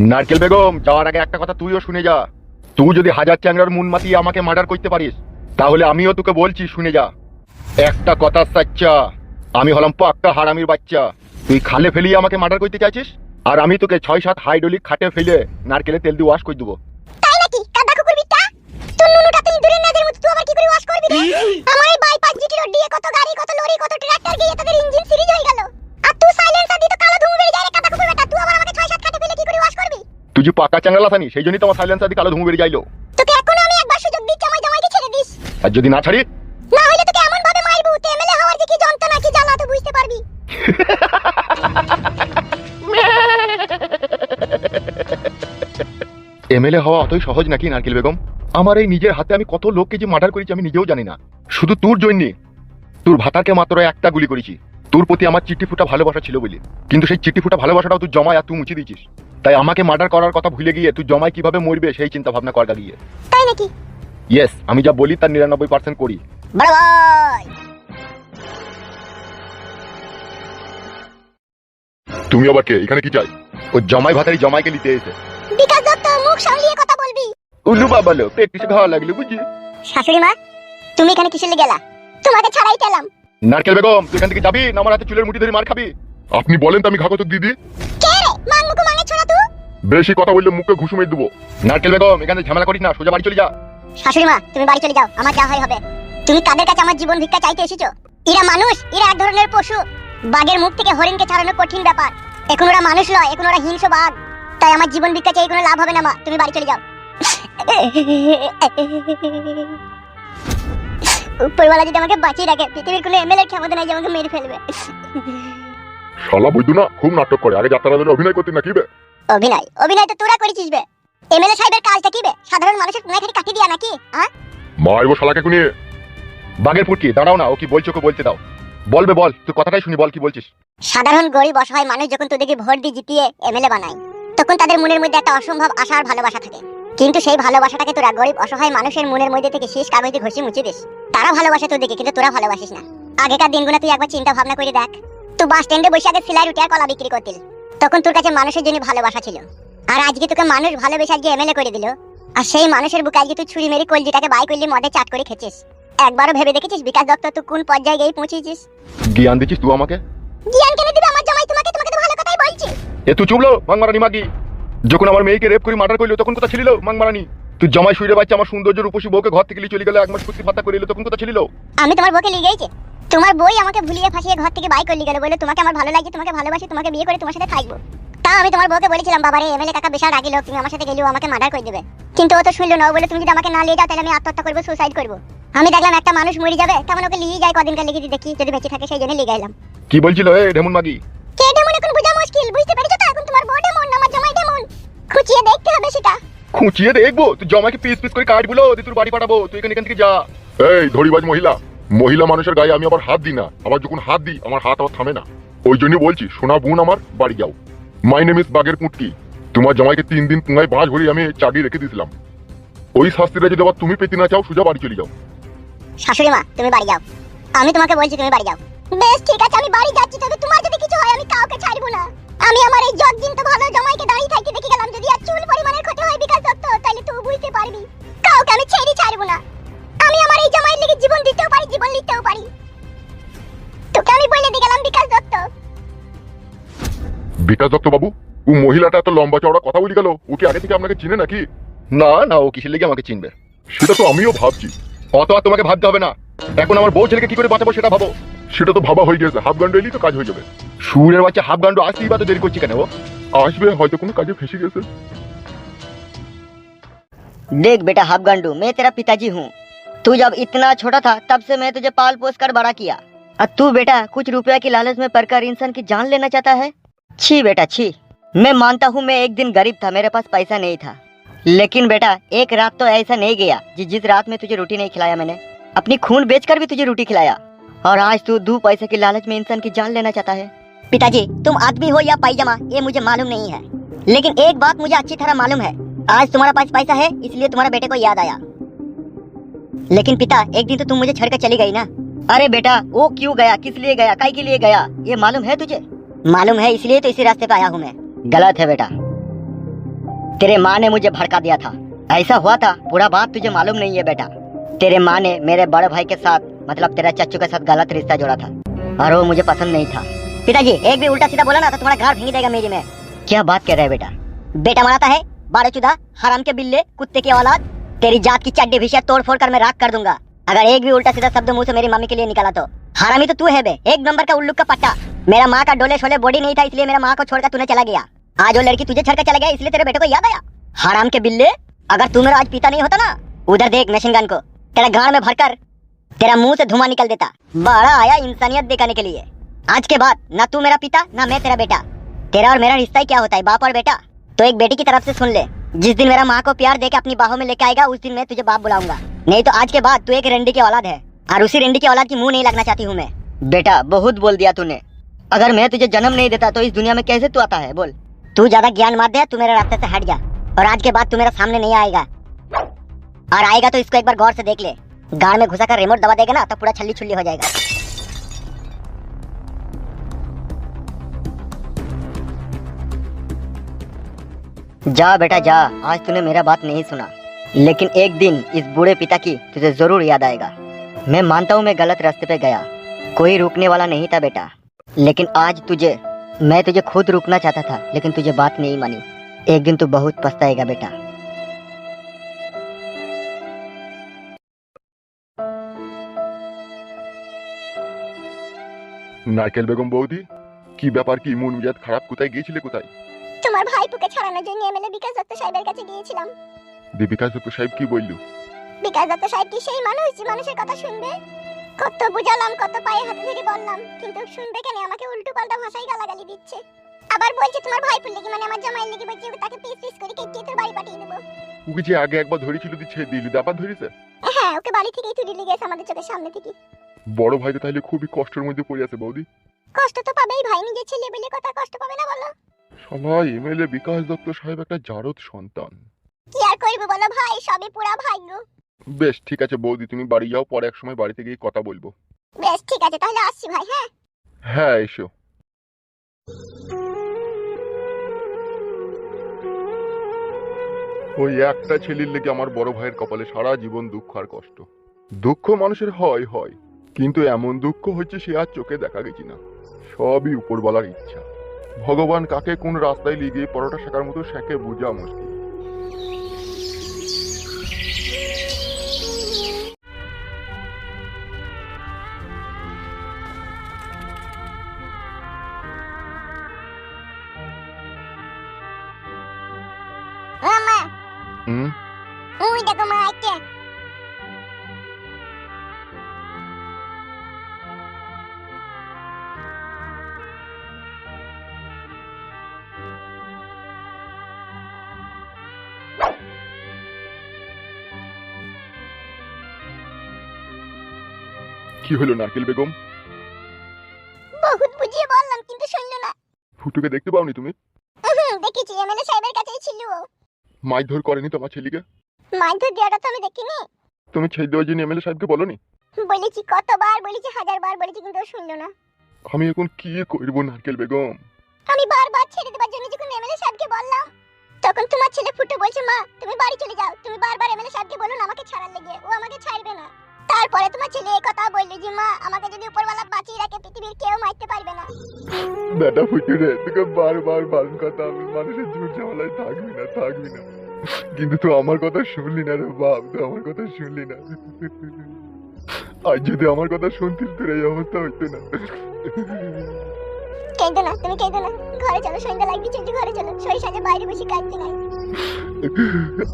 নারকেল বেগম যাওয়ার আগে একটা কথা তুইও শুনে যা। তুই যদি হাজার চ্যাংরার মুন মাতিয়ে আমাকে মার্ডার করতে পারিস তাহলে আমিও তোকে বলছি শুনে যা। একটা কথা সাচ্চা আমি হলাম পাক্কা হারামির বাচ্চা। তুই খালে ফেলিয়ে আমাকে মার্ডার করতে চাইছিস? আর আমি তোকে ছয় সাত হাইড্রোলিক খাটে ফেলে নারকেলে তেল দিয়ে ওয়াশ করে দেবো। তাই নাকি? কাদা কুকুর বিট্টা তুই নুনুটা তুই দূরের নাজের মতো তুই আবার কি করে ওয়াশ করবি রে? আমার এই বাইপাস জিটি রোড দিয়ে কত গাড়ি কত লরি কত ট্রাক্টর গিয়ে তাদের ইঞ্জিন সিরিজ হয়ে গেল। আর তুই সাইলেন্সার দিয়ে তো কালো ধুমু বেরিয়ে যায় রে কাদা কুকুর বেটা তুই আবার আমাকে ছয় সাত খাটে ফেলে কি করে ওয়াশ করবি তুই যে পাকা চ্যাংরা লাথানি সেই জন্যই তোমার সাইলেন্সার দিয়ে কালো ধুমু বেরিয়ে যাইলো। তোকে এখনও আমি একবার সুযোগ দিচ্ছি আমার জামাইকে ছেড়ে দিস। আর যদি না ছাড়ি না হলে তোকে এমন ভাবে মারবো তুই এমএলএ হওয়ার যে কি যন্ত্রণা কি জ্বালা তুই বুঝতে পারবি। এমএলএ হওয়া অতই সহজ নাকি নারকেল বেগম? আমার এই নিজের হাতে আমি কত লোককে যে মার্ডার করেছি আমি নিজেও জানি না। শুধু তোর জন্য। তোর ভাতাকে মাত্র একটা গুলি করেছি। তোর প্রতি আমার চিঠি ফুটা ভালোবাসা ছিল বলে। কিন্তু সেই চিঠি ফুটা ভালোবাসাটাও তুই জমায় আর তুই মুছে দিয়েছিস। তাই আমাকে মার্ডার করার কথা ভুলে গিয়ে তুই জমায় কীভাবে মরবে সেই চিন্তা ভাবনা করগা গিয়ে তাই নাকি? ইয়েস আমি যা বলি তার নিরানব্বই পার্সেন্ট করি। বড় ভাই তুমি আবার কে? এখানে কি চাই? ও জমাই ভাতারি জমাইকে নিতে এসে। বিকাশ দত্ত মুখ সামলিয়ে কথা বলবি। উল্লু বাবালো পেট কিছু খাওয়া লাগল বুঝি? শাশুড়ি মা তুমি এখানে কিসের গেলা তোমাকে ছাড়াই পেলাম নারকেল বেগম তুই এখান থেকে যাবি না আমার হাতে চুলের মুঠি ধরে মার খাবি? আপনি বলেন তো আমি ঘাকত দিদি। বেশি কথা বললে মুখে ঘুষু মেরে দেবো। নারকেল বেগম এখানে ঝামেলা করিস না সোজা বাড়ি চলে যা। শাশুড়ি মা তুমি বাড়ি চলে যাও আমার যা হয় হবে। তুমি কাদের কাছে আমার জীবন ভিক্ষা চাইতে এসেছ? এরা মানুষ এরা এক ধরনের পশু। বাঘের মুখ থেকে হরিণকে ছাড়ানো কঠিন ব্যাপার। এখন ওরা মানুষ নয় এখন ওরা হিংস্র বাঘ। তাই আমার জীবন ভিক্ষা চাই কোনো লাভ হবে না মা। তুমি বাড়ি চলে যাও। উপরওয়ালা যদি আমাকে বাঁচিয়ে রাখে পৃথিবীর কোনো এমএলএ ক্ষমতা নাই যে আমাকে মেরে ফেলবে। শালা বৈদ্য না খুব নাটক করে। আগে যাত্রা ধরে অভিনয় করতে নাকি বে? অভিনয়? অভিনয় তো তোরা করেছিস বে। এমএলএ সাহেবের কাজটা কি বে? সাধারণ মানুষের কোনায় খালি কাটি দিয়া নাকি হ্যাঁ মা এবার শালাকে কুনিয়ে বাঘের ফুটকি দাঁড়াও না ও কি বলছো ওকে বলতে দাও। বলবে বল তুই কথাটাই শুনি বল কি বলছিস। সাধারণ গরিব অসহায় মানুষ যখন তোদেরকে ভোট দিয়ে জিতিয়ে এমএলএ বানায় তখন তাদের মনের মধ্যে একটা অসম্ভব আশা আর ভালোবাসা থাকে। কিন্তু সেই ভালোবাসাটাকে তোরা গরিব অসহায় মানুষের মনের মধ্যে থেকে শেষ কাগজে ঘষে মুছে দিস। তারা ভালোবাসে তোদেরকে কিন্তু তোরা ভালোবাসিস না। আগেকার দিনগুলো তুই একবার চিন্তা ভাবনা করে দেখ। তুই বাস স্ট্যান্ডে বসে আগে সিলাই রুটি আর কলা বিক্রি করতিল। তখন তোর কাছে মানুষের জন্য ভালোবাসা ছিল। আর আজকে তোকে মানুষ ভালোবেসে আজকে এমএলএ করে দিল। আর সেই মানুষের বুকে আজকে তুই ছুরি মেরে কলজিটাকে বাই করলি মদে চাট করে খেছিস একবারও ভেবে দেখেছিস বিকাশ দত্ত তুই কোন পর্যায়ে গিয়ে পৌঁছেছিস? জ্ঞান দিচ্ছিস তুই আমাকে? জ্ঞান কেন দিবে আমার জামাই? তোমাকে তোমাকে তো ভালো কথাই বলছি। এ তুই চুবলো মাংমারানি মাগি। যখন আমার মেয়েকে রেপ করে মার্ডার করল তখন কোথা ছিল মাংমারানি? তুই জমাই শুয়ে বাচ্চা আমার সৌন্দর্য রূপসী বউকে ঘর থেকে নিয়ে চলে গেলে এক মাস কুস্তি করে এলো তখন কোথা ছিল আমি তোমার বউকে লিয়ে গেছি তোমার বই আমাকে ভুলিয়ে ফাঁসিয়ে ঘর থেকে বাই করে গেল বলে তোমাকে আমার ভালো লাগে তোমাকে ভালোবাসি তোমাকে বিয়ে করে তোমার সাথে থাকব। তা আমি তোমার বউকে বলেছিলাম বাবারে এমএলএ কাকা বিশাল রাগি লোক তুমি আমার সাথে গেলেও আমাকে মার্ডার করে দেবে। কিন্তু ও তো শুনলো না বলে তুমি যদি আমাকে না নিয়ে যাও তাহলে আমি আত্মহত্যা করব সুসাইড করব। আমি দেখলাম একটা মানুষ মরে যাবে তেমন ওকে নিয়ে যাই কদিনকার লেগে দেখি যদি বেঁচে থাকে সেই জন্য লিয়ে গেলাম কি বলছিল এ ঢেমুন মাগি? কে ডেমন এখন বোঝা মুশকিল বুঝতে পেরেছ তো? এখন তোমার বউ ডেমন আমার জামাই ডেমন খুঁচিয়ে দেখতে হবে সেটা। খুঁচিয়ে দেখব তুই জমাকে পিস পিস করে কাটগুলো তুই তোর বাড়ি পাঠাবো তুই এখান এখান থেকে যা। এই ধরিবাজ মহিলা মহিলা মানুষের গায়ে আমি আবার হাত দিই না। আবার যখন হাত দিই, আমার হাত আবার থামে না। ওই জন্য বলছি, সোনা বোন আমার, বাড়ি যাও। মাই নেম ইস বাগের পুটকি তোমার জামাইকে তিন দিন পুঙ্গায় বাঁশ ভরি আমি চাবি রেখে দিয়েছিলাম। ওই শাস্তিটা যদি আবার তুমি পেতে না চাও, সোজা বাড়ি চলে যাও। শাশুড়ি মা, তুমি বাড়ি যাও। আমি তোমাকে বলছি তুমি বাড়ি যাও। বেশ, ঠিক আছে, আমি বাড়ি যাচ্ছি, তবে তোমার যদি কিছু হয়, আমি কাউকে ছাড়বো না। আমি আমার এই জগ দিন তো ভালো জামাইকে দাঁড়িয়ে থাকতে দেখে গেলাম, যদি বিকাশ দত্ত বাবু ও মহিলাটা এত লম্বা চওড়া কথা বলি গেল ও কি আগে থেকে আপনাকে চিনে নাকি না না ও কিসের লেগে আমাকে চিনবে সেটা তো আমিও ভাবছি অত আর তোমাকে ভাবতে হবে না এখন আমার বউ ছেলেকে কি করে বাঁচাবো সেটা ভাবো সেটা তো ভাবা হয়ে গেছে হাফ গান্ড এলেই তো কাজ হয়ে যাবে সুরের বাচ্চা হাফ গান্ড আসতেই বা তো দেরি করছি কেন ও আসবে হয়তো কোনো কাজে ফেসে গেছে देख बेटा हाफ गांडू मैं तेरा पिताजी हूँ तू जब इतना छोटा था तब से मैं तुझे पाल पोस कर बड़ा किया और तू बेटा कुछ रुपया की लालच में पड़कर इंसान की जान लेना चाहता है छी बेटा छी। मैं मानता हूँ मैं एक दिन गरीब था मेरे पास पैसा नहीं था। लेकिन बेटा एक रात तो ऐसा नहीं गया जि जिस रात में तुझे रोटी नहीं खिलाया मैंने। अपनी खून बेचकर भी तुझे रोटी खिलाया। और आज तू दो पैसे की लालच में इंसान की जान लेना चाहता है। पिताजी तुम आदमी हो या पायजामा ये मुझे मालूम नहीं है। लेकिन एक बात मुझे अच्छी तरह मालूम है। आज तुम्हारा पास पैसा है इसलिए तुम्हारे बेटे को याद आया। लेकिन पिता एक दिन तो तुम मुझे छोड़कर चली गई ना? अरे बेटा वो क्यों गया? किस लिए गया? काय के लिए गया? ये मालूम है तुझे? मालूम है इसलिए तो इसी रास्ते पे आया हूँ मैं। गलत है बेटा। तेरे माँ ने मुझे भड़का दिया था। ऐसा हुआ था पूरा बात तुझे मालूम नहीं है बेटा। तेरे माँ ने मेरे बड़े भाई के साथ मतलब तेरा चच्चू के साथ गलत रिश्ता जोड़ा था। और वो मुझे पसंद नहीं था। पिताजी एक भी उल्टा सीधा बोला ना तो तुम्हारा घर भींग देगा मेरी में। क्या बात कर रहे हैं बेटा? बेटा मराता है बारह चुदा हराम के बिल्ले कुत्ते की औलाद। तेरी जात की चड्डी भिशिया तोड़ फोड़ कर मैं राख कर दूँगा। अगर एक भी उल्टा सीधा शब्द मुँह से मेरी मम्मी के लिए निकाला तो। हरामी तो तू है बे एक नंबर का उल्लू का पट्टा। मेरा माँ का डोले शोले बॉडी नहीं था, इसलिए मेरा माँ को छोड़कर तूने चला गया। आज वो लड़की तुझे छोड़कर चला गया इसलिए तेरे बेटे को याद आया। हराम के बिल्ले, अगर तू मेरा आज पिता नहीं होता ना, उधर देख मशीन गन को। तेरा गाड़ में भरकर, तेरा मुँह से धुआँ निकल देता। बड़ा आया इंसानियत दिखाने के लिए। आज के बाद, ना तू मेरा पिता, ना मैं तेरा बेटा। तेरा और मेरा रिश्ता ही क्या होता है, बाप और बेटा? तो एक बेटी की तरफ़ से सुन ले। जिस दिन मेरा माँ को प्यार देके अपनी बाहों में लेके आएगा, उस दिन मैं तुझे बाप बुलाऊँगा। नहीं तो आज के बाद तू एक रेंडी की औलाद है, और उसी रेंडी की औलाद की मुँह नहीं लगना चाहती हूँ मैं। बेटा, बहुत बोल दिया तूने। अगर मैं तुझे जन्म नहीं देता तो इस दुनिया में कैसे तू आता है? बोल। तू ज़्यादा ज्ञान मत दे तू मेरे रास्ते से हट जा। और आज के बाद तू मेरे सामने नहीं आएगा। और आएगा तो इसको एक बार गौर से देख ले। गाड़ में घुसा कर रिमोट दबा देगा ना तो पूरा छल्ली छुल्ली हो जाएगा। जा बेटा जा। आज तूने मेरा बात नहीं सुना। लेकिन एक दिन इस बूढ़े पिता की तुझे ज़रूर याद आएगा। मैं मानता हूँ मैं गलत रास्ते पे गया। कोई रुकने वाला नहीं था बेटा। लेकिन आज तुझे मैं तुझे खुद रुकना चाहता था लेकिन तुझे बात नहीं मानी एक दिन तू बहुत पछताएगा बेटा নারকেল বেগম বৌদি কি ব্যাপার কি মন মেজাজ খারাপ কোথায় গিয়েছিলে কোথায় তোমার ভাইপুকে ছাড়ানোর জন্য এমএলএ বিকাশ দত্ত সাহেবের কাছে গিয়েছিলাম দীপিকা দত্ত সাহেব কি বললো বিকাশ দত্ত সাহেব কি সেই মানুষ যে মানুষের কথা শুনবে কত বুঝালাম কত পায়ে হাতে ধরে বললাম কিন্তু শুনবে কেন? আমাকে উল্টো পাল্টা ভাষায় গালাগালি দিচ্ছে। আবার বলছে তোমার ভাইপুর লেগে মানে আমার জামাইয়ের লেগে বলছে তাকে পিস পিস করে কেটে তোর বাড়ি পাঠিয়ে দেবো। ওকে যে আগে একবার ধরেছিল দিচ্ছে দিলি? আবার ধরেছে? হ্যাঁ ওকে বাড়ি থেকেই তুলে নিয়ে গেছে আমাদের চোখের সামনে থেকে। বড় ভাই তো তাহলে খুবই কষ্টের মধ্যে পড়ে আছে বৌদি। কষ্ট তো পাবেই ভাই নিজের ছেলে বলে কথা কষ্ট পাবে না বলো? সবাই এমএলএ বিকাশ দত্ত সাহেব একটা জারদ সন্তান। কি আর করবে বলো ভাই? সবই পুরা ভাগ্য। বেশ ঠিক আছে বৌদি তুমি বাড়ি যাও পরে এক সময় বাড়িতে গিয়ে কথা বলব। বেশ ঠিক আছে তাহলে আসছি ভাই হ্যাঁ? হ্যাঁ এসো। ওই একটা ছেলের লেগে আমার বড় ভাইয়ের কপালে সারা জীবন দুঃখ আর কষ্ট। দুঃখ মানুষের হয় হয় কিন্তু এমন দুঃখ হচ্ছে সে আর চোখে দেখা গেছি না। সবই উপরওয়ালার ইচ্ছা। ভগবান কাকে কোন রাস্তায় লিগে পরোটা শেখার মতো শেখে বোঝা মুশকিল। হুম ওই দেখো মা আইছে কি হলো নারকেল বেগম? বহুত বুঝিয়ে বললাম কিন্তু শুনলো না। ফুটুকে দেখতে পাওনি তুমি হুম, দেখেছি এমএলএ সাহেবের কাছেই ছিল ও। মারধর করেনি তোমার ছেলেকে? মারধর দেওয়াটা তো আমি দেখিনি। তুমি ছেড়ে দেওয়ার জন্য এমএলএ সাহেবকে বলনি? বলেছি কতবার বলেছি হাজার বার বলেছি কিন্তু শুনলো না। আমি এখন কি করব নারকেল বেগম? আমি বারবার ছেড়ে দেবার জন্য যখন এমএলএ সাহেবকে বললাম তখন তোমার ছেলে ফুটে বলছে মা তুমি বাড়ি চলে যাও। তুমি বারবার এমএলএ সাহেবকে বলো না আমাকে ছাড়ার লেগে। ও আমাকে ছাড়বে না। তারপরে তোমার ছেলে এই কথা বলল যে মা আমাকে যদি উপরওয়ালা বাঁচিয়ে রাখে পৃথিবীর কেউ মারতে পারবে না। বেটা ফুটে রে তোকে বারবার বারণ কথা আমি মানুষের ঝুট ঝামেলায় থাকবি না থাকবি না। কিন্তু তুই আমার কথা শুনলি না রে বাপ তুই আমার কথা শুনলি না। আজ যদি আমার কথা শুনতিস তোর এই অবস্থা হইতো না। কেঁদো না তুমি কেঁদো না। ঘরে চলো সন্ধ্যা লাগবে চলছে ঘরে চলো। সই সাজে বাইরে বসে কাঁদতে নাই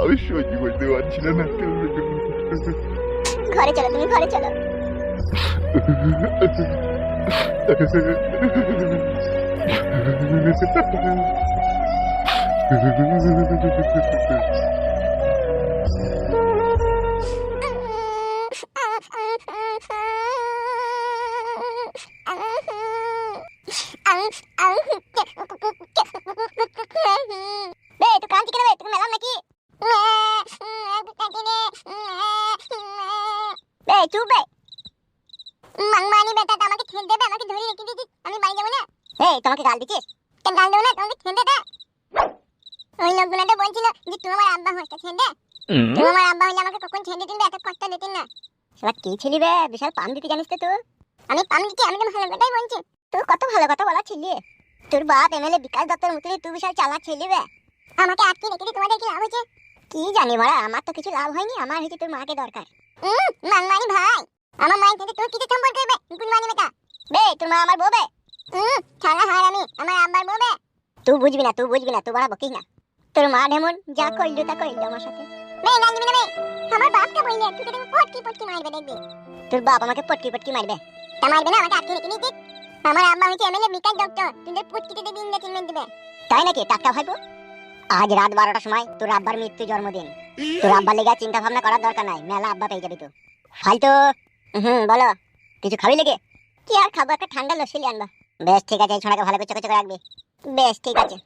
আমি সহ্য করতে পারছি না বেগম ঘরে চলো তুমি ঘরে চলো বে তুই কাঁদছি কেন বে তোকে মেলাম নাকি বে মাংমানি বেটাটা আমাকে দেবে আমাকে ধরে রেখে দিয়েছিস আমি বাড়ি যাব না। এই তোমাকে গাল দিচ্ছিস? কেন গাল দেবো না? তোমাকে দে ওই লোকগুলো তো বলছিল যে তুমি আমার আব্বা হচ্ছে ছেড়ে তুমি আমার আব্বা হইলে আমাকে কখন ছেড়ে দিতেন এত কষ্ট দিতেন না। সেটা কি ছিলি বে বিশাল পাম দিতে জানিস তো তুই? আমি পাম দিচ্ছি আমি তো ভালো কথাই বলছি। তুই কত ভালো কথা বলা ছিলি। তোর বাপ এমএলএ বিকাশ দত্তর মতনই তুই বিশাল চালাক ছিলি বে। আমাকে আটকে রেখে দিয়ে তোমাদের কি লাভ হয়েছে। কি জানি মারা আমার তো কিছু লাভ হয়নি আমার হয়েছে তোর মাকে দরকার। হুম মাংমানি ভাই। আমার মায়ের থেকে তোর কিছু সম্পর্ক হবে গুনমানি বেটা বে তোর মা আমার বউ বে। হুম হার আমি আমার আব্বার বউ বে। তুই বুঝবি না তুই বুঝবি না তুই বড় বকিস না। তোর মা ঢেমন যা করল তা করল আমার সাথে। বে না বে আমার বললে তুই পটকি পটকি মারবে দেখবি। তোর বাপ আমাকে পটকি পটকি মারবে। তা মারবে না আমাকে আটকে রেখে দিয়েছিস আমার হচ্ছে এমএলএ বিকাশ ডক্টর তোদের পটকিতে দেবে ট্রিটমেন্ট দিবে। তাই নাকি টাকা ভাইবো আজ রাত বারোটার সময় তোর আব্বার মৃত্যু জন্মদিন। তোর আব্বার লেগে চিন্তা ভাবনা করার দরকার নাই। মেলা আব্বা পেয়ে যাবি তো। ফালতু। হুম বলো, কিছু খাবি লেগে কি আর খাব? একটা ঠান্ডা লস্যি আনবা। বেশ, ঠিক আছে, এই ছোঁড়াকে ভালো করে চোখে চোখে রাখবি। বেশ, ঠিক আছে।